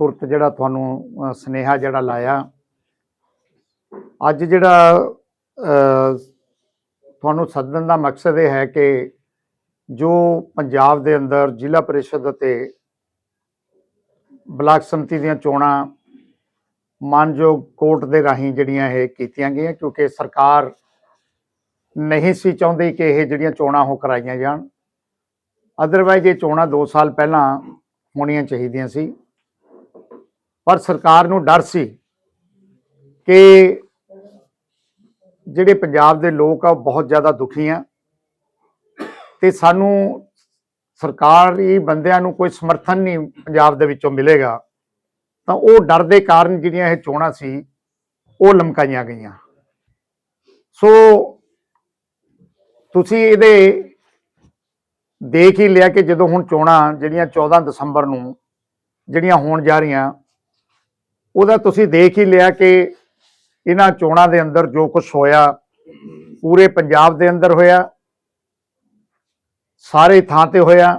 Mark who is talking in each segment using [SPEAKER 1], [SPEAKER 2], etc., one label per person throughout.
[SPEAKER 1] ਤੁਰਤ ਜਿਹੜਾ ਤੁਹਾਨੂੰ ਅ, ਸਨੇਹਾ ਜਿਹੜਾ ਲਾਇਆ। ਅੱਜ ਜਿਹੜਾ ਤੁਹਾਨੂੰ ਸੱਦਣ ਦਾ ਮਕਸਦ ਇਹ ਹੈ ਕਿ ਜੋ ਪੰਜਾਬ ਦੇ ਅੰਦਰ ਜ਼ਿਲ੍ਹਾ ਪਰਿਸ਼ਦ ਅਤੇ ਬਲਾਕ ਸੰਮਤੀ ਦੀਆਂ ਚੋਣਾਂ ਮਾਨਯੋਗ ਕੋਰਟ ਦੇ ਰਾਹੀਂ ਜਿਹੜੀਆਂ ਇਹ ਕੀਤੀਆਂ ਗਈਆਂ ਕਿਉਂਕਿ ਸਰਕਾਰ ਨਹੀਂ ਸੀ ਚਾਹੁੰਦੀ ਕਿ ਇਹ ਜਿਹੜੀਆਂ ਚੋਣਾਂ ਉਹ ਕਰਾਈਆਂ ਜਾਣ। ਅਦਰਵਾਈਜ਼ ਇਹ ਚੋਣਾਂ 2 ਸਾਲ ਪਹਿਲਾਂ ਹੋਣੀਆਂ ਚਾਹੀਦੀਆਂ ਸੀ। ਪਰ ਸਰਕਾਰ ਨੂੰ ਡਰ ਸੀ ਕਿ ਜਿਹੜੇ ਪੰਜਾਬ ਦੇ ਲੋਕ ਆ, ਉਹ ਬਹੁਤ ਜ਼ਿਆਦਾ ਦੁਖੀ ਆ। ਤੇ ਸਾਨੂੰ ਸਰਕਾਰੀ ਬੰਦਿਆਂ ਨੂੰ ਕੋਈ ਸਮਰਥਨ ਨਹੀਂ ਪੰਜਾਬ ਦੇ ਵਿੱਚੋਂ ਮਿਲੇਗਾ। ਤਾਂ ਉਹ ਡਰ ਦੇ ਕਾਰਨ ਜਿਹੜੀਆਂ ਇਹ ਚੋਣਾਂ ਸੀ, ਉਹ ਲਮਕਾਈਆਂ ਗਈਆਂ। ਸੋ ਤੁਸੀਂ ਇਹਦੇ ਦੇਖ ਹੀ ਲਿਆ ਕਿ ਜਦੋਂ ਹੁਣ ਚੋਣਾਂ ਜਿਹੜੀਆਂ 14 ਦਸੰਬਰ ਨੂੰ ਜਿਹੜੀਆਂ ਹੋਣ ਜਾ ਰਹੀਆਂ ਉਹਦਾ ਤੁਸੀਂ ਦੇਖ ਹੀ ਲਿਆ ਕਿ ਇਹਨਾਂ ਚੋਣਾਂ ਦੇ ਅੰਦਰ ਜੋ ਕੁਝ ਹੋਇਆ, ਪੂਰੇ ਪੰਜਾਬ ਦੇ ਅੰਦਰ ਹੋਇਆ, ਸਾਰੇ ਥਾਂ ਤੇ ਹੋਇਆ,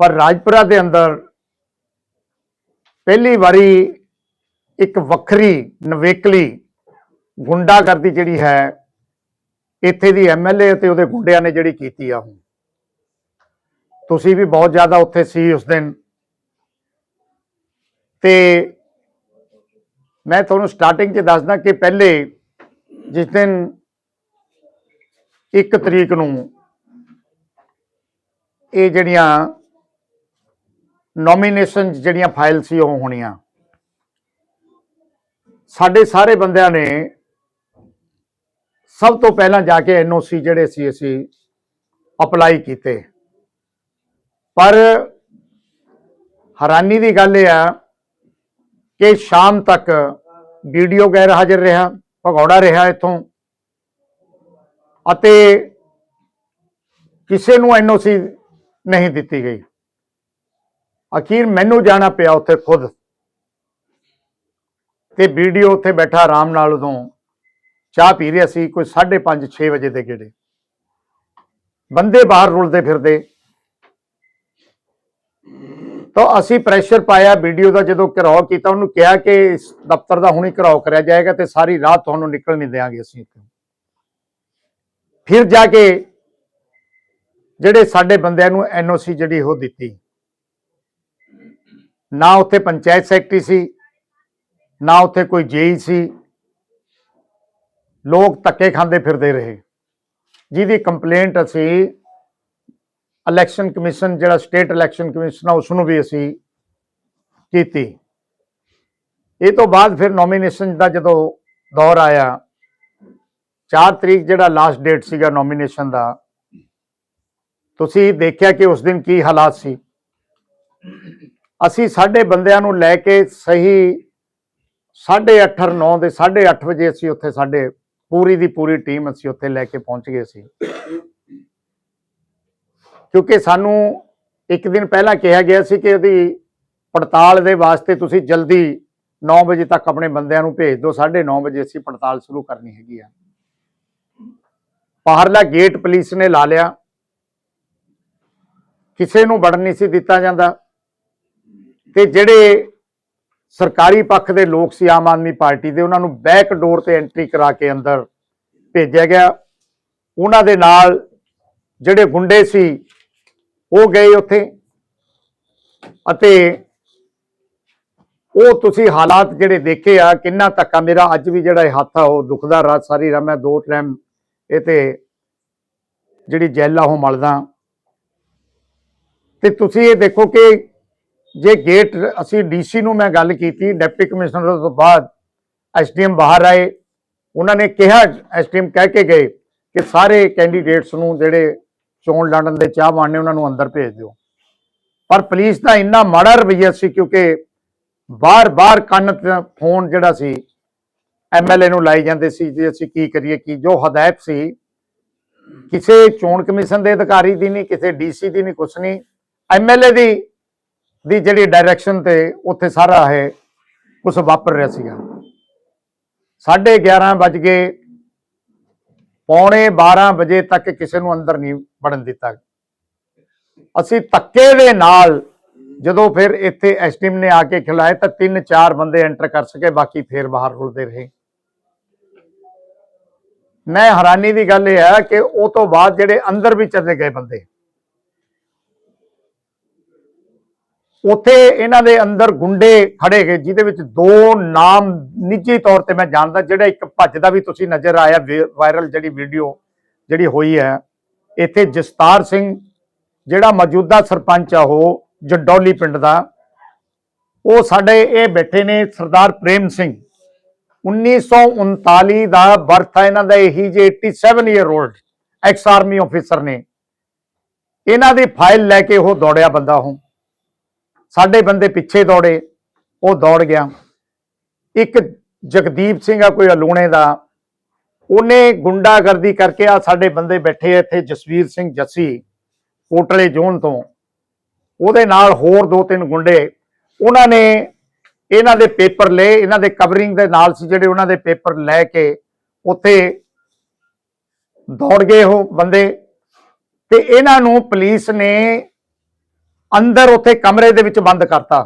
[SPEAKER 1] ਪਰ ਰਾਜਪੁਰਾ ਦੇ ਅੰਦਰ ਪਹਿਲੀ ਵਾਰੀ ਇੱਕ ਵੱਖਰੀ, ਨਵੇਕਲੀ ਗੁੰਡਾਗਰਦੀ ਜਿਹੜੀ ਹੈ, ਇੱਥੇ ਦੀ ਐਮਐਲਏ ਤੇ ਉਹਦੇ ਗੁੰਡਿਆਂ ਨੇ ਜਿਹੜੀ ਕੀਤੀ ਆ ਤੁਸੀਂ ਵੀ ਬਹੁਤ ਜ਼ਿਆਦਾ ਉੱਥੇ ਸੀ ਉਸ ਦਿਨ। ਤੇ ਮੈਂ ਤੁਹਾਨੂੰ ਸਟਾਰਟਿੰਗ 'ਚ ਦੱਸਦਾ ਕਿ ਪਹਿਲੇ ਜਿਸ ਦਿਨ 1 ਤਰੀਕ ਨੂੰ ਇਹ ਜਿਹੜੀਆਂ ਨੋਮੀਨੇਸ਼ਨ ਜਿਹੜੀਆਂ ਫਾਈਲ ਸੀ ਉਹ ਹੋਣੀਆਂ, ਸਾਡੇ ਸਾਰੇ ਬੰਦਿਆਂ ਨੇ ਸਭ ਤੋਂ ਪਹਿਲਾਂ ਜਾ ਕੇ ਐਨਓਸੀ ਜਿਹੜੇ ਸੀ, ਅਸੀਂ ਅਪਲਾਈ ਕੀਤੇ। ਪਰ ਹੈਰਾਨੀ ਦੀ ਗੱਲ ਇਹ ਆ ਕਿ ਸ਼ਾਮ ਤੱਕ ਵੀਡੀਓ ਗੈਰ ਹਾਜ਼ਰ ਰਿਹਾ, ਭਗੌੜਾ ਰਿਹਾ ਇੱਥੋਂ। ਅਤੇ ਕਿਸੇ ਨੂੰ ਐਨਓਸੀ ਨਹੀਂ ਦਿੱਤੀ ਗਈ। ਅਖੀਰ ਮੈਨੂੰ ਜਾਣਾ ਪਿਆ ਉੱਥੇ ਖੁਦ। ਤੇ ਵੀਡੀਓ ਉੱਥੇ ਬੈਠਾ ਆਰਾਮ ਨਾਲ ਉਦੋਂ। ਚਾਹ ਪੀ ਰਿਹਾ ਸੀ, ਕੋਈ 5:30 6 ਵਜੇ ਦੇ ਗੇੜੇ। ਬੰਦੇ ਬਾਹਰ ਰੁਲਦੇ ਫਿਰਦੇ। ਤਾਂ ਅਸੀਂ ਪ੍ਰੈਸ਼ਰ ਪਾਇਆ ਵੀਡੀਓ ਦਾ ਜਦੋਂ ਘਰਾਓ ਕੀਤਾ, ਉਹਨੂੰ ਕਿਹਾ ਕਿ ਇਸ ਦਫ਼ਤਰ ਦਾ ਹੁਣੇ ਘਰਾਓ ਕਰਿਆ ਜਾਏਗਾ ਤੇ ਸਾਰੀ ਰਾਤ ਤੁਹਾਨੂੰ ਨਿਕਲ ਨਹੀਂ ਦੇਵਾਂਗੇ ਅਸੀਂ ਇੱਥੋਂ। ਫਿਰ ਜਾ ਕੇ ਜਿਹੜੇ ਸਾਡੇ ਬੰਦਿਆਂ ਨੂੰ ਐਨਓਸੀ ਜਿਹੜੀ ਉਹ ਦਿੱਤੀ। ਨਾ ਉੱਥੇ ਪੰਚਾਇਤ ਸੈਕਟਰੀ ਸੀ, ਨਾ ਉੱਥੇ ਕੋਈ ਜੇਈ ਸੀ। ਲੋਕ ਧੱਕੇ ਖਾਂਦੇ ਫਿਰਦੇ ਰਹੇ। ਜਿਹਦੀ ਕੰਪਲੇਂਟ ਅਸੀਂ ਇਲੈਕਸ਼ਨ ਕਮਿਸ਼ਨ ਜਿਹੜਾ ਸਟੇਟ ਇਲੈਕਸ਼ਨ ਕਮਿਸ਼ਨ ਆ ਉਸ ਨੂੰ ਵੀ ਅਸੀਂ ਕੀਤੀ। ਇਹ ਤੋਂ ਬਾਅਦ ਫਿਰ ਨੋਮੀਨੇਸ਼ਨ ਦਾ ਜਦੋਂ ਦੌਰ ਆਇਆ 4 ਤਰੀਕ ਜਿਹੜਾ ਲਾਸਟ ਡੇਟ ਸੀਗਾ ਨੋਮੀਨੇਸ਼ਨ ਦਾ, ਤੁਸੀਂ ਦੇਖਿਆ ਕਿ ਉਸ ਦਿਨ ਕੀ ਹਾਲਾਤ ਸੀ? ਅਸੀਂ ਸਾਡੇ ਬੰਦਿਆਂ ਨੂੰ ਲੈ ਕੇ ਸਹੀ 8:30 ਔਰ 9 ਦੇ 8:30 ਵਜੇ ਅਸੀਂ ਉੱਥੇ ਸਾਡੇ ਪੂਰੀ ਦੀ ਪੂਰੀ ਟੀਮ ਅਸੀਂ ਉੱਥੇ ਲੈ ਕੇ ਪਹੁੰਚ ਗਏ ਸੀ। ਕਿਉਂਕਿ ਸਾਨੂੰ ਇੱਕ ਦਿਨ ਪਹਿਲਾਂ ਕਿਹਾ ਗਿਆ ਸੀ ਕਿ ਉਹਦੀ ਪੜਤਾਲ ਦੇ ਵਾਸਤੇ ਤੁਸੀਂ ਜਲਦੀ 9 ਵਜੇ ਤੱਕ ਆਪਣੇ ਬੰਦਿਆਂ ਨੂੰ ਭੇਜ ਦਿਓ 9:30 ਵਜੇ ਅਸੀਂ ਪੜਤਾਲ ਸ਼ੁਰੂ ਕਰਨੀ ਹੈਗੀ ਆ। ਬਾਹਰਲਾ ਗੇਟ ਪੁਲਿਸ ਨੇ ਲਾ ਲਿਆ। ਕਿਸੇ ਨੂੰ ਵੜਨ ਨਹੀਂ ਸੀ ਦਿੱਤਾ ਜਾਂਦਾ। ਤੇ ਜਿਹੜੇ ਸਰਕਾਰੀ ਪੱਖ ਦੇ ਲੋਕ ਸੀ, ਆਮ ਆਦਮੀ ਪਾਰਟੀ ਦੇ, ਉਹਨਾਂ ਨੂੰ ਬੈਕ ਡੋਰ ਤੇ ਐਂਟਰੀ ਕਰਾ ਕੇ ਅੰਦਰ ਭੇਜਿਆ ਗਿਆ। ਉਹਨਾਂ ਦੇ ਨਾਲ ਜਿਹੜੇ ਗੁੰਡੇ ਸੀ ਉਹ ਗਏ ਉੱਥੇ। ਅਤੇ ਉਹ ਤੁਸੀਂ ਹਾਲਾਤ ਜਿਹੜੇ ਦੇਖੇ ਆ, ਕਿੰਨਾ ਧੱਕਾ ਮੇਰਾ, ਅੱਜ ਵੀ ਜਿਹੜਾ ਇਹ ਹੱਥ ਆ ਉਹ ਦੁਖਦਾ ਰਾਤ ਸਾਰੀ ਰਾਤ, ਮੈਂ ਦੋ ਟਾਈਮ ਇਹ ਤੇ ਜਿਹੜੀ ਜੈਲ ਉਹ ਮਲਦਾ। ਤੇ ਤੁਸੀਂ ਇਹ ਦੇਖੋ ਕਿ ਜੇ ਗੇਟ, ਅਸੀਂ ਡੀਸੀ ਨੂੰ ਮੈਂ ਗੱਲ ਕੀਤੀ, ਡਿਪਟੀ ਕਮਿਸ਼ਨਰ ਤੋਂ ਬਾਅਦ ਐਸਡੀਐਮ ਬਾਹਰ ਆਏ। ਉਹਨਾਂ ਨੇ ਕਿਹਾ, ਐਸਡੀਐਮ ਕਹਿ ਕੇ ਗਏ ਕਿ ਸਾਰੇ ਕੈਂਡੀਡੇਟਸ ਨੂੰ ਜਿਹੜੇ ਚੋਣ ਲੜਨ ਦੇ ਚਾਹਵਾਨ ਨੇ ਉਹਨਾਂ ਨੂੰ ਅੰਦਰ ਭੇਜ ਦਿਓ। ਪਰ ਪੁਲਿਸ ਦਾ ਇੰਨਾ ਮਾੜਾ ਰਵੱਈਆ ਸੀ ਕਿਉਂਕਿ ਬਾਰ-ਬਾਰ ਕੰਨ ਤੇ ਫੋਨ ਜਿਹੜਾ ਸੀ ਐਮਐਲਏ ਨੂੰ ਲਾਈ ਜਾਂਦੇ ਸੀ ਜੀ ਅਸੀਂ ਕੀ ਕਰੀਏ, ਕੀ ਜੋ ਹਦਾਇਤ ਸੀ, ਕਿਸੇ ਚੋਣ ਕਮਿਸ਼ਨ ਦੇ ਅਧਿਕਾਰੀ ਦੀ ਨਹੀਂ, ਕਿਸੇ ਡੀਸੀ ਦੀ ਨਹੀਂ, ਕੁਛ ਨਹੀਂ। ਐਮਐਲਏ ਦੀ ਦੀ ਜਿਹੜੀ ਡਾਇਰੈਕਸ਼ਨ ਤੇ ਉੱਥੇ ਸਾਰਾ ਹੈ ਕੁਝ ਵਾਪਰ ਰਿਹਾ ਸੀਗਾ। 11:30 ਵੱਜ ਗਏ ਪੌਣੇ 12 ਵਜੇ ਤੱਕ ਕਿਸੇ ਨੂੰ ਅੰਦਰ ਨਹੀਂ ਵੜਨ ਦਿੱਤਾ। ਅਸੀਂ ਧੱਕੇ ਦੇ ਨਾਲ ਜਦੋਂ ਫਿਰ ਇੱਥੇ ਐਸਟੀਮ ਨੇ ਆ ਕੇ ਖਿਲਾਏ ਤਾਂ ਤਿੰਨ ਚਾਰ ਬੰਦੇ ਐਂਟਰ ਕਰ ਸਕੇ, ਬਾਕੀ ਫੇਰ ਬਾਹਰ ਰੁਲਦੇ ਰਹੇ। ਮੈਂ ਹੈਰਾਨੀ ਦੀ ਗੱਲ ਇਹ ਹੈ ਕਿ ਉਹ ਤੋਂ ਬਾਅਦ ਜਿਹੜੇ ਅੰਦਰ ਵੀ ਚਲੇ ਗਏ ਬੰਦੇ ਉੱਥੇ ਇਹਨਾਂ ਦੇ ਅੰਦਰ ਗੁੰਡੇ ਖੜੇ ਗਏ, ਜਿਹਦੇ ਵਿੱਚ ਦੋ ਨਾਮ ਨਿੱਜੀ ਤੌਰ ਤੇ ਮੈਂ ਜਾਣਦਾ, ਜਿਹੜਾ ਇੱਕ ਭੱਜਦਾ ਵੀ ਤੁਸੀਂ ਨਜ਼ਰ ਆਇਆ ਵਾਇਰਲ ਜਿਹੜੀ ਵੀਡੀਓ ਜਿਹੜੀ ਹੋਈ ਹੈ, ਇੱਥੇ ਜਸਤਾਰ ਸਿੰਘ, ਜਿਹੜਾ ਮੌਜੂਦਾ ਸਰਪੰਚ ਆ ਉਹ, ਜੰਡੌਲੀ ਪਿੰਡ ਦਾ, ਉਹ ਸਾਡੇ ਇਹ ਬੈਠੇ ਨੇ ਸਰਦਾਰ ਪ੍ਰੇਮ ਸਿੰਘ। 1939 ਦਾ ਬਰਥ ਹੈ ਇਹਨਾਂ ਦਾ, ਇਹੀ ਜੇ 87 year old ex army officer ਨੇ। ਇਹਨਾਂ ਦੀ ਫਾਈਲ ਲੈ ਕੇ ਉਹ ਦੌੜਿਆ ਬੰਦਾ ਉਹ। ਸਾਡੇ ਬੰਦੇ ਪਿੱਛੇ ਦੌੜੇ, ਉਹ ਦੌੜ ਗਿਆ। ਇੱਕ ਜਗਦੀਪ ਸਿੰਘ ਆ, ਕੋਈ ਅਲੂਣੇ ਦਾ, ਉਹਨੇ ਗੁੰਡਾਗਰਦੀ ਕਰਕੇ ਆ ਸਾਡੇ ਬੰਦੇ ਬੈਠੇ ਇੱਥੇ, ਜਸਵੀਰ ਸਿੰਘ ਜੱਸੀ ਕੋਟਲੇ ਜ਼ੋਨ ਤੋਂ। ਉਹਦੇ ਨਾਲ ਹੋਰ ਦੋ ਤਿੰਨ ਗੁੰਡੇ। ਉਹਨਾਂ ਨੇ ਇਹਨਾਂ ਦੇ ਪੇਪਰ ਲਏ, ਇਹਨਾਂ ਦੇ ਕਵਰਿੰਗ ਦੇ ਨਾਲ ਸੀ ਜਿਹੜੇ ਉਹਨਾਂ ਦੇ ਪੇਪਰ ਲੈ ਕੇ ਉੱਥੇ ਦੌੜ ਗਏ ਉਹ ਬੰਦੇ। ਤੇ ਇਹਨਾਂ ਨੂੰ ਪੁਲਿਸ ਨੇ ਅੰਦਰ ਉੱਥੇ ਕਮਰੇ ਦੇ ਵਿੱਚ ਬੰਦ ਕਰਤਾ।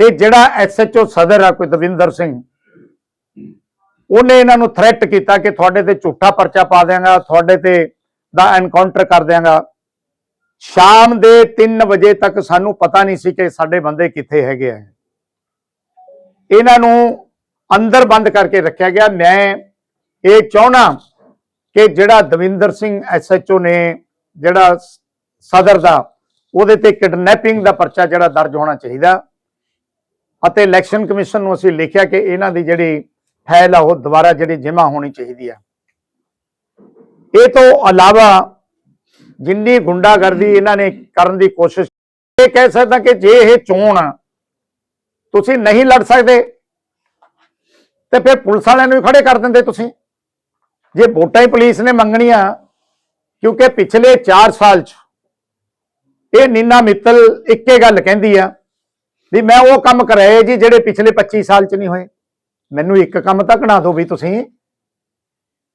[SPEAKER 1] ਤੇ ਜਿਹੜਾ ਐਸਐਚਓ ਸਦਰ ਆ, ਕੋਈ ਦਵਿੰਦਰ ਸਿੰਘ, ਉਹਨੇ ਇਹਨਾਂ ਨੂੰ ਥ੍ਰੈਟ ਕੀਤਾ ਕਿ ਤੁਹਾਡੇ ਤੇ ਝੂਠਾ ਪਰਚਾ ਪਾ ਦਿਆਂਗਾ, ਤੁਹਾਡੇ ਤੇ ਦਾ ਐਨਕਾਊਂਟਰ ਕਰ ਦਿਆਂਗਾ। ਸ਼ਾਮ ਦੇ 3 ਵਜੇ ਤੱਕ ਸਾਨੂੰ ਪਤਾ ਨਹੀਂ ਸੀ ਕਿ ਸਾਡੇ ਬੰਦੇ ਕਿੱਥੇ ਹੈਗੇ ਆ। ਇਹਨਾਂ ਨੂੰ ਅੰਦਰ ਬੰਦ ਕਰਕੇ ਰੱਖਿਆ ਗਿਆ। ਮੈਂ ਇਹ ਚਾਹਣਾ ਕਿ ਜਿਹੜਾ ਦਵਿੰਦਰ ਸਿੰਘ ਐਸਐਚਓ ਨੇ, ਜਿਹੜਾ ਸਦਰ ਦਾ ਉਹਦੇ ਤੇ ਕਿਡਨੈਪਿੰਗ ਦਾ ਪਰਚਾ ਜਿਹੜਾ ਦਰਜ ਹੋਣਾ ਚਾਹੀਦਾ। ਅਤੇ ਇਲੈਕਸ਼ਨ ਕਮਿਸ਼ਨ ਨੂੰ ਅਸੀਂ ਲਿਖਿਆ ਕਿ ਇਹਨਾਂ ਦੀ ਜਿਹੜੀ ਫਾਈਲ ਆ, ਉਹ ਦੁਬਾਰਾ ਜਿਹੜੀ ਜਮ੍ਹਾਂ ਹੋਣੀ ਚਾਹੀਦੀ ਆ। ਇਹ ਤੋਂ ਇਲਾਵਾ ਜਿੰਨੀ ਗੁੰਡਾਗਰਦੀ ਇਹਨਾਂ ਨੇ ਕਰਨ ਦੀ ਕੋਸ਼ਿਸ਼ ਇਹ ਕਹਿ ਸਕਦਾ ਕਿ ਜੇ ਇਹ ਚੋਣ ਤੁਸੀਂ ਨਹੀਂ ਲੜ ਸਕਦੇ, ਤੇ ਫਿਰ ਪੁਲਿਸ ਵਾਲਿਆਂ ਨੂੰ ਹੀ ਖੜੇ ਕਰ ਦਿੰਦੇ ਤੁਸੀਂ। ਜੇ ਵੋਟਾਂ ਹੀ ਪੁਲਿਸ ਨੇ ਮੰਗਣੀਆਂ, ਕਿਉਂਕਿ ਪਿਛਲੇ 4 ਸਾਲ ਚ ਇਹ ਨੀਨਾ ਮਿੱਤਲ ਇੱਕੇ ਗੱਲ ਕਹਿੰਦੀ ਆ ਵੀ ਮੈਂ ਉਹ ਕੰਮ ਕਰਾਏ ਜੀ ਜਿਹੜੇ ਪਿਛਲੇ 25 ਸਾਲ ਚ ਨਹੀਂ ਹੋਏ। ਮੈਨੂੰ ਇੱਕ ਕੰਮ ਤਾਂ ਗਣਾ ਦਿਓ ਵੀ ਤੁਸੀਂ।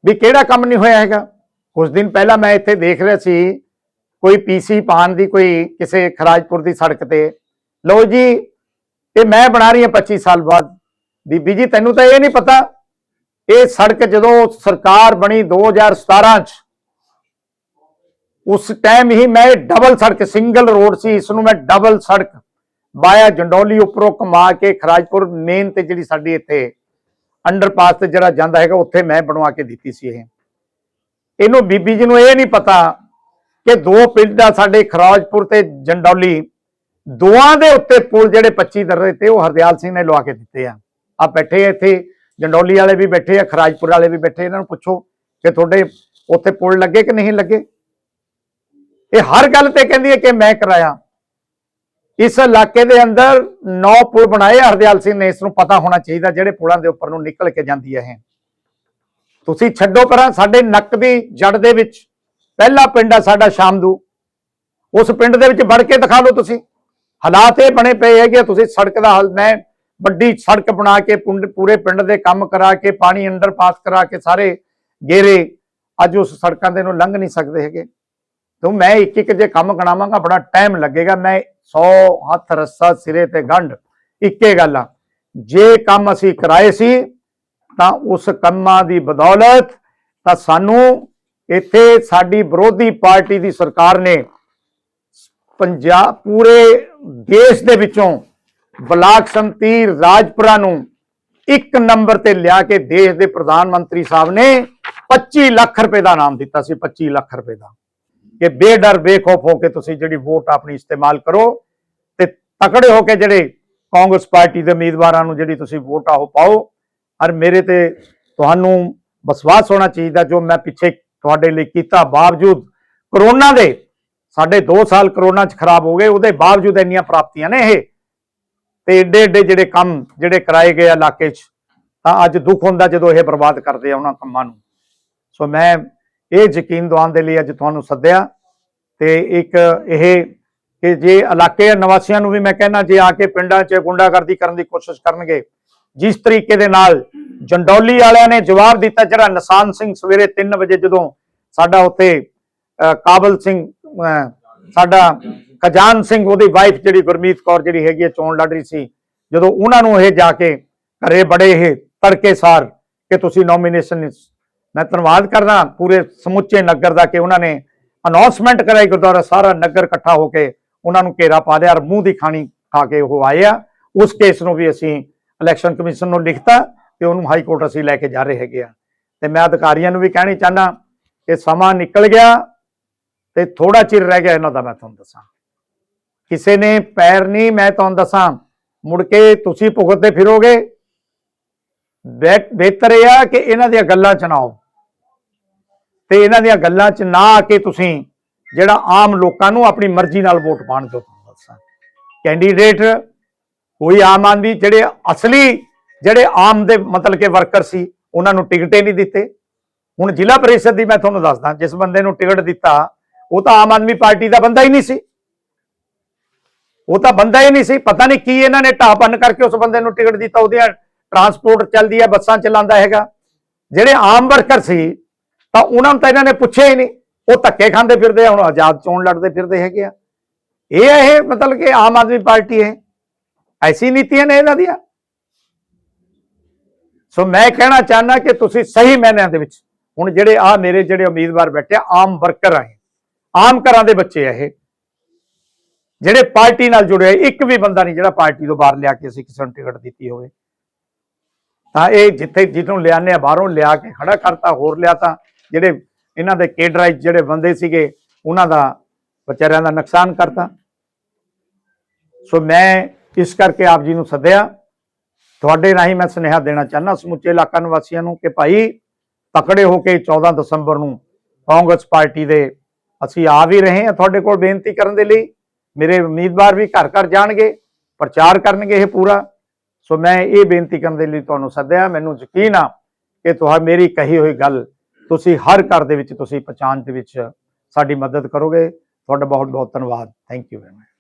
[SPEAKER 1] ਵੀ ਕਿਹੜਾ ਕੰਮ ਨਹੀਂ ਹੋਇਆ ਹੈਗਾ? ਕੁਝ ਦਿਨ ਪਹਿਲਾਂ ਮੈਂ ਇੱਥੇ ਦੇਖ ਰਿਹਾ ਸੀ, ਕੋਈ ਪੀਸੀ ਪਾਣ ਦੀ, ਕੋਈ ਕਿਸੇ ਖਰਾਜਪੁਰ ਦੀ ਸੜਕ ਤੇ। ਲਓ ਜੀ ਇਹ ਮੈਂ ਬਣਾ ਰਹੀ ਹਾਂ 25 ਸਾਲ ਬਾਅਦ। ਬੀਬੀ ਜੀ, ਤੈਨੂੰ ਤਾਂ ਇਹ ਨਹੀਂ ਪਤਾ, ਇਹ ਸੜਕ ਜਦੋਂ ਸਰਕਾਰ ਬਣੀ 2017 ਚ ਉਸ ਟਾਈਮ ਹੀ ਮੈਂ ਡਬਲ ਸੜਕ ਸਿੰਗਲ ਰੋਡ ਸੀ, ਇਸ ਨੂੰ ਮੈਂ ਡਬਲ ਸੜਕ ਬਾਇਆ ਜੰਡੋਲੀ ਉੱਪਰੋਂ ਕਮਾ ਕੇ ਖਰਾਜਪੁਰ ਮੇਨ ਤੇ ਜਿਹੜੀ ਸਾਡੀ ਇੱਥੇ ਅੰਡਰਪਾਸ ਤੇ ਜਿਹੜਾ ਜਾਂਦਾ ਹੈਗਾ, ਉੱਥੇ ਮੈਂ ਬਣਵਾ ਕੇ ਦਿੱਤੀ ਸੀ ਇਹ। ਇਹਨੂੰ ਬੀਬੀ ਜੀ ਨੂੰ ਇਹ ਨਹੀਂ ਪਤਾ ਕਿ ਦੋ ਪਿੰਡ ਆ ਸਾਡੇ ਖਰਾਜਪੁਰ ਤੇ ਜੰਡੌਲੀ ਦੋਆਂ ਦੇ ਉੱਤੇ ਪੁਲ ਜਿਹੜੇ 25 ਦਰਰੇ ਤੇ ਉਹ ਹਰਦਿਆਲ ਸਿੰਘ ਨੇ ਲਵਾ ਕੇ ਦਿੱਤੇ ਆ। ਆ ਬੈਠੇ ਇੱਥੇ, ਜੰਡੌਲੀ ਵਾਲੇ ਵੀ ਬੈਠੇ ਆ, ਖਰਾਜਪੁਰ ਵਾਲੇ ਵੀ ਬੈਠੇ ਇਹਨਾਂ ਨੂੰ ਪੁੱਛੋ ਕਿ ਤੁਹਾਡੇ ਉੱਥੇ ਪੁਲ ਲੱਗੇ ਕਿ ਨਹੀਂ ਲੱਗੇ? ਇਹ ਹਰ ਗੱਲ ਤੇ ਕਹਿੰਦੀ ਹੈ ਕਿ ਮੈਂ ਕਰਾਇਆ। ਇਸ ਇਲਾਕੇ ਦੇ ਅੰਦਰ ਨੌ ਪੁਲ ਬਣਾਏ, ਹਰਦਿਆਲ ਸਿੰਘ ਨੇ ਇਸ ਨੂੰ ਪਤਾ ਹੋਣਾ ਚਾਹੀਦਾ ਜਿਹੜੇ ਪੁਲਾਂ ਦੇ ਉੱਪਰ ਨੂੰ ਨਿਕਲ ਕੇ ਜਾਂਦੀ ਹੈ ਇਹ। ਤੁਸੀਂ ਛੱਡੋ ਪਰਾਂ ਸਾਡੇ ਨੱਕ ਦੀ ਜੜ ਦੇ ਵਿੱਚ। ਪਹਿਲਾ ਪਿੰਡ ਆ ਸਾਡਾ ਸ਼ਾਮਦੂ। ਉਸ ਪਿੰਡ ਦੇ ਵਿੱਚ ਵੜ ਕੇ ਦਿਖਾ ਲਓ ਤੁਸੀਂ। ਹਾਲਾਤ ਇਹ ਬਣੇ ਪਏ ਹੈਗੇ ਤੁਸੀਂ ਸੜਕ ਦਾ ਹੱਲ ਮੈਂ ਵੱਡੀ ਸੜਕ ਬਣਾ ਕੇ, ਪੁੰਡ- ਪੂਰੇ ਪਿੰਡ ਦੇ ਕੰਮ ਕਰਾ ਕੇ, ਪਾਣੀ ਅੰਡਰ ਪਾਸ ਕਰਾ ਕੇ ਸਾਰੇ ਗੇਰੇ ਅੱਜ ਉਸ ਸੜਕਾਂ ਦੇ ਨੂੰ ਲੰਘ ਨਹੀਂ ਸਕਦੇ ਹੈਗੇ। ਤੋ ਮੈਂ ਇੱਕ ਇੱਕ ਜੇ ਕੰਮ ਗਣਾਵਾਂਗਾ ਬੜਾ ਟਾਈਮ ਲੱਗੇਗਾ। ਮੈਂ 100 ਹੱਥ ਰੱਸਾ ਸਿਰੇ ਤੇ ਗੰਢ, ਇੱਕੇ ਗੱਲ ਆ। ਜੇ ਕੰਮ ਅਸੀਂ ਕਰਾਏ ਸੀ, ਤਾਂ ਉਸ ਕੰਮਾਂ ਦੀ ਬਦੌਲਤ ਤਾਂ ਸਾਨੂੰ ਇੱਥੇ ਸਾਡੀ ਵਿਰੋਧੀ ਪਾਰਟੀ ਦੀ ਸਰਕਾਰ ਨੇ ਪੰਜਾਬ ਪੂਰੇ ਦੇਸ਼ ਦੇ ਵਿੱਚੋਂ ਬਲਾਕ ਸੰਮਤੀ ਰਾਜਪੁਰਾ ਨੂੰ ਇੱਕ ਨੰਬਰ ਤੇ ਲਿਆ ਕੇ ਦੇਸ਼ ਦੇ ਪ੍ਰਧਾਨ ਮੰਤਰੀ ਸਾਹਿਬ ਨੇ 25 ਲੱਖ ਰੁਪਏ ਦਾ ਨਾਮ ਦਿੱਤਾ ਸੀ 25 ਲੱਖ ਰੁਪਏ ਦਾ। ਕਿ ਬੇਡਰ, ਬੇਖੌਫ ਹੋ ਕੇ ਤੁਸੀਂ ਜਿਹੜੀ ਵੋਟ ਆਪਣੀ ਇਸਤੇਮਾਲ ਕਰੋ ਤੇ ਤਕੜੇ ਹੋ ਕੇ ਜਿਹੜੇ ਕਾਂਗਰਸ ਪਾਰਟੀ ਦੇ ਉਮੀਦਵਾਰਾਂ ਨੂੰ ਜਿਹੜੀ ਤੁਸੀਂ ਵੋਟ ਆਹੋ ਪਾਓ। ਔਰ ਮੇਰੇ ਤੇ ਤੁਹਾਨੂੰ ਵਿਸ਼ਵਾਸ ਹੋਣਾ ਚਾਹੀਦਾ ਜੋ ਮੈਂ ਪਿੱਛੇ ਤੁਹਾਡੇ ਲਈ ਕੀਤਾ। ਬਾਵਜੂਦ ਕਰੋਨਾ ਦੇ ਸਾਡੇ 2 ਸਾਲ ਕਰੋਨਾ ਚ ਖਰਾਬ ਹੋ ਗਏ, ਉਹਦੇ ਬਾਵਜੂਦ ਇੰਨੀਆਂ ਪ੍ਰਾਪਤੀਆਂ ਨੇ ਇਹ। ਤੇ ਏਡੇ ਏਡੇ ਜਿਹੜੇ ਕੰਮ ਜਿਹੜੇ ਕਰਾਏ ਗਏ ਆ ਇਲਾਕੇ 'ਚ, ਤਾਂ ਅੱਜ ਦੁੱਖ ਹੁੰਦਾ ਜਦੋਂ ਇਹ ਬਰਬਾਦ ਕਰਦੇ ਆ ਉਹਨਾਂ ਕੰਮਾਂ ਨੂੰ। ਸੋ ਮੈਂ ਇਹ ਯਕੀਨ ਦਿਵਾਉਣ ਦੇ ਲਈ ਅੱਜ ਤੁਹਾਨੂੰ ਸੱਦਿਆ ਤੇ ਇੱਕ ਇਹ ਕਿ ਜੇ ਇਲਾਕੇ ਨਿਵਾਸੀਆਂ ਨੂੰ ਵੀ ਮੈਂ ਕਹਿੰਦਾ ਜੇ ਆ ਕੇ ਪਿੰਡਾਂ 'ਚ ਗੁੰਡਾਗਰਦੀ ਕਰਨ ਦੀ ਕੋਸ਼ਿਸ਼ ਕਰਨਗੇ ਜਿਸ ਤਰੀਕੇ ਦੇ ਨਾਲ ਜੰਡੌਲੀ ਵਾਲਿਆਂ ਨੇ ਜਵਾਬ ਦਿੱਤਾ ਜਿਹੜਾ ਨਿਸ਼ਾਨ ਸਿੰਘ ਸਵੇਰੇ 3 ਵਜੇ ਜਦੋਂ ਸਾਡਾ ਉੱਥੇ ਅਹ, ਕਾਬਲ ਸਿੰਘ ਅਹ, ਸਾਡਾ ਖਜਾਨ ਸਿੰਘ ਉਹਦੀ ਵਾਈਫ ਜਿਹੜੀ ਗੁਰਮੀਤ ਕੌਰ ਜਿਹੜੀ ਹੈਗੀ ਹੈ ਚੋਣ ਲੜ ਰਹੀ ਸੀ ਜਦੋਂ ਉਹਨਾਂ ਨੂੰ ਇਹ ਜਾ ਕੇ ਘਰੇ ਬੜੇ ਇਹ ਤੜਕੇ ਸਾਰ ਕਿ ਤੁਸੀਂ ਨੋਮੀਨੇਸ਼ਨ ਮੈਂ ਧੰਨਵਾਦ ਕਰਦਾ ਪੂਰੇ ਸਮੁੱਚੇ ਨਗਰ ਦਾ ਕਿ ਉਹਨਾਂ ਨੇ ਅਨਾਉਂਸਮੈਂਟ ਕਰਾਈ ਗੁਰਦੁਆਰਾ ਸਾਰਾ ਨਗਰ ਇਕੱਠਾ ਹੋ ਕੇ ਉਹਨਾਂ ਨੂੰ ਘੇਰਾ ਪਾ ਲਿਆ ਔਰ ਮੂੰਹ ਦੀ ਖਾਣੀ ਖਾ ਕੇ ਉਹ ਆਏ ਆ। ਉਸ ਕੇਸ ਨੂੰ ਵੀ ਅਸੀਂ ਇਲੈਕਸ਼ਨ ਕਮਿਸ਼ਨ ਨੂੰ ਲਿਖਤਾ ਤੇ ਉਹਨੂੰ ਹਾਈ ਕੋਰਟ ਅਸੀਂ ਲੈ ਕੇ ਜਾ ਰਹੇ ਹੈਗੇ ਆ। ਤੇ ਮੈਂ ਅਧਿਕਾਰੀਆਂ ਨੂੰ ਵੀ ਕਹਿਣੀ ਚਾਹਨਾ ਕਿ ਸਮਾਂ ਨਿਕਲ ਗਿਆ ਤੇ ਥੋੜਾ ਚਿਰ ਰਹਿ ਗਿਆ ਇਹਨਾਂ ਦਾ, ਮੈਂ ਤੁਹਾਨੂੰ ਦੱਸਾਂ। ਕਿਸੇ ਨੇ ਪੈਰ ਨਹੀਂ, ਮੈਂ ਤੁਹਾਨੂੰ ਦੱਸਾਂ, ਮੁੜ ਕੇ ਤੁਸੀਂ ਭੁਗਤਦੇ ਫਿਰੋਗੇ। ਬੈ- ਬਿਹਤਰ ਇਹ ਆ ਕਿ ਇਹਨਾਂ ਦੀਆਂ ਗੱਲਾਂ ਚ ਤੇ ਇਹਨਾਂ ਦੀਆਂ ਗੱਲਾਂ ਚ ਨਾ ਆ ਕੇ ਤੁਸੀਂ ਜਿਹੜਾ ਆਮ ਲੋਕਾਂ ਨੂੰ ਆਪਣੀ ਮਰਜ਼ੀ ਨਾਲ ਵੋਟ ਪਾਉਣ ਦਿਓ ਦੱਸਾਂ। ਕੈਂਡੀਡੇਟ ਕੋਈ ਆਮ ਆਦਮੀ, ਜਿਹੜੇ ਅਸਲੀ, ਜਿਹੜੇ ਆਮ ਦੇ ਮਤਲਬ ਕਿ ਵਰਕਰ ਸੀ, ਉਹਨਾਂ ਨੂੰ ਟਿਕਟ ਨਹੀਂ ਦਿੱਤੇ। ਹੁਣ ਜ਼ਿਲ੍ਹਾ ਪਰਿਸ਼ਦ ਦੀ ਮੈਂ ਤੁਹਾਨੂੰ ਦੱਸਦਾ, ਜਿਸ ਬੰਦੇ ਨੂੰ ਟਿਕਟ ਦਿੱਤਾ, ਉਹ ਤਾਂ ਆਮ ਆਦਮੀ ਪਾਰਟੀ ਦਾ ਬੰਦਾ ਹੀ ਨਹੀਂ ਸੀ। ਉਹ ਤਾਂ ਬੰਦਾ ਹੀ ਨਹੀਂ ਸੀ। ਪਤਾ ਨਹੀਂ ਕੀ ਇਹਨਾਂ ਨੇ ਢਾਹ ਬੰਨ ਕਰਕੇ ਉਸ ਬੰਦੇ ਨੂੰ ਟਿਕਟ ਦਿੱਤਾ। ਉਹਦੀਆਂ ਟਰਾਂਸਪੋਰਟ ਚੱਲਦੀ ਹੈ ਬੱਸਾਂ ਚਲਾਉਂਦਾ ਹੈਗਾ। ਜਿਹੜੇ ਆਮ ਵਰਕਰ ਸੀ ਤਾਂ ਉਹਨਾਂ ਨੂੰ ਤਾਂ ਇਹਨਾਂ ਨੇ ਪੁੱਛਿਆ ਹੀ ਨਹੀਂ। ਉਹ ਧੱਕੇ ਖਾਂਦੇ ਫਿਰਦੇ ਆ, ਹੁਣ ਆਜ਼ਾਦ ਚੋਣ ਲੜਦੇ ਫਿਰਦੇ ਹੈਗੇ ਆ। ਇਹ ਇਹ ਮਤਲਬ ਕਿ ਆਮ ਆਦਮੀ ਪਾਰਟੀ ਹੈ ਐਸੀ ਨੀਤੀਆਂ ਨੇ ਇਹਨਾਂ ਦੀਆਂ। ਸੋ ਮੈਂ ਕਹਿਣਾ ਚਾਹਨਾ ਕਿ ਤੁਸੀਂ ਸਹੀ ਮਾਇਨਿਆਂ ਦੇ ਵਿੱਚ ਹੁਣ ਜਿਹੜੇ ਆ ਮੇਰੇ ਜਿਹੜੇ ਉਮੀਦਵਾਰ ਬੈਠੇ ਆਮ ਵਰਕਰ ਆ ਆਮ ਘਰਾਂ ਦੇ ਬੱਚੇ ਆ ਇਹ। ਜਿਹੜੇ ਪਾਰਟੀ ਨਾਲ ਜੁੜੇ ਆ, ਇੱਕ ਵੀ ਬੰਦਾ ਨਹੀਂ ਜਿਹੜਾ ਪਾਰਟੀ ਤੋਂ ਬਾਹਰ ਲਿਆ ਕੇ ਅਸੀਂ ਕਿਸੇ ਨੂੰ ਟਿਕਟ ਦਿੱਤੀ ਹੋਵੇ। ਤਾਂ ਇਹ ਜਿੱਥੇ ਜਿਹਨੂੰ ਲਿਆਨੇ ਆ ਬਾਹਰੋਂ ਲਿਆ ਕੇ ਖੜਾ ਕਰਤਾ ਹੋਰ ਲਿਆ ਤਾਂ ਜਿਹੜੇ ਇਹਨਾਂ ਦੇ ਕੇਡਰਾਈਜ਼ ਜਿਹੜੇ ਬੰਦੇ ਸੀਗੇ, ਉਹਨਾਂ ਦਾ ਵਿਚਾਰਿਆਂ ਦਾ ਨੁਕਸਾਨ ਕਰਤਾ। ਸੋ ਮੈਂ ਇਸ ਕਰਕੇ ਆਪ ਜੀ ਨੂੰ ਸੱਦਿਆ। ਤੁਹਾਡੇ ਰਾਹੀਂ ਮੈਂ ਸੁਨੇਹਾ ਦੇਣਾ ਚਾਹੁੰਦਾ ਸਮੁੱਚੇ ਇਲਾਕਾ ਨਿਵਾਸੀਆਂ ਨੂੰ ਕਿ ਭਾਈ ਤਕੜੇ ਹੋ ਕੇ 14 ਦਸੰਬਰ ਨੂੰ ਕਾਂਗਰਸ ਪਾਰਟੀ ਦੇ ਅਸੀਂ ਆ ਵੀ ਰਹੇ ਹਾਂ ਤੁਹਾਡੇ ਕੋਲ ਬੇਨਤੀ ਕਰਨ ਦੇ ਲਈ। ਮੇਰੇ ਉਮੀਦਵਾਰ ਵੀ ਘਰ ਘਰ ਜਾਣਗੇ, ਪ੍ਰਚਾਰ ਕਰਨਗੇ ਇਹ ਪੂਰਾ। ਸੋ ਮੈਂ ਇਹ ਬੇਨਤੀ ਕਰਨ ਦੇ ਲਈ ਤੁਹਾਨੂੰ ਸੱਦਿਆ। ਮੈਨੂੰ ਯਕੀਨ ਆ ਕਿ ਤੁਹਾ ਮੇਰੀ ਕਹੀ ਹੋਈ ਗੱਲ ਤੁਸੀਂ ਹਰ ਘਰ ਦੇ ਵਿੱਚ ਤੁਸੀਂ ਪਛਾਣ ਦੇ ਵਿੱਚ ਸਾਡੀ ਮਦਦ ਕਰੋਗੇ। ਤੁਹਾਡਾ ਬਹੁਤ ਬਹੁਤ ਧੰਨਵਾਦ। Thank you very much